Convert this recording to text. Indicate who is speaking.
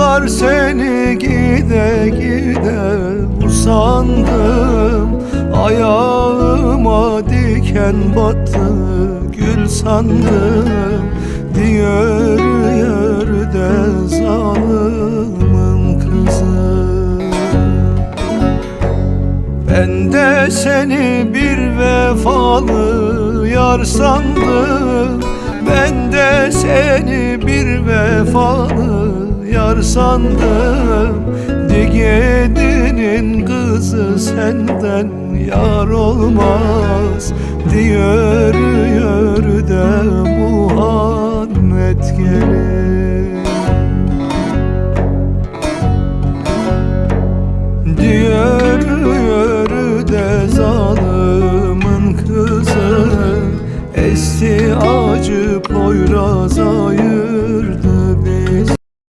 Speaker 1: Yıllar seni gide gide usandım. Ayağıma diken battı gül sandım. Diyor yerde zalimin kızı. Ben de seni bir vefalı yar sandım. Ben de seni bir vefalı sandım. Digedenin kızı senden yar olmaz Diyor yürü de Muhammed gelir Diyor yürü de zalimin kızı Esti acı Poyraz ayı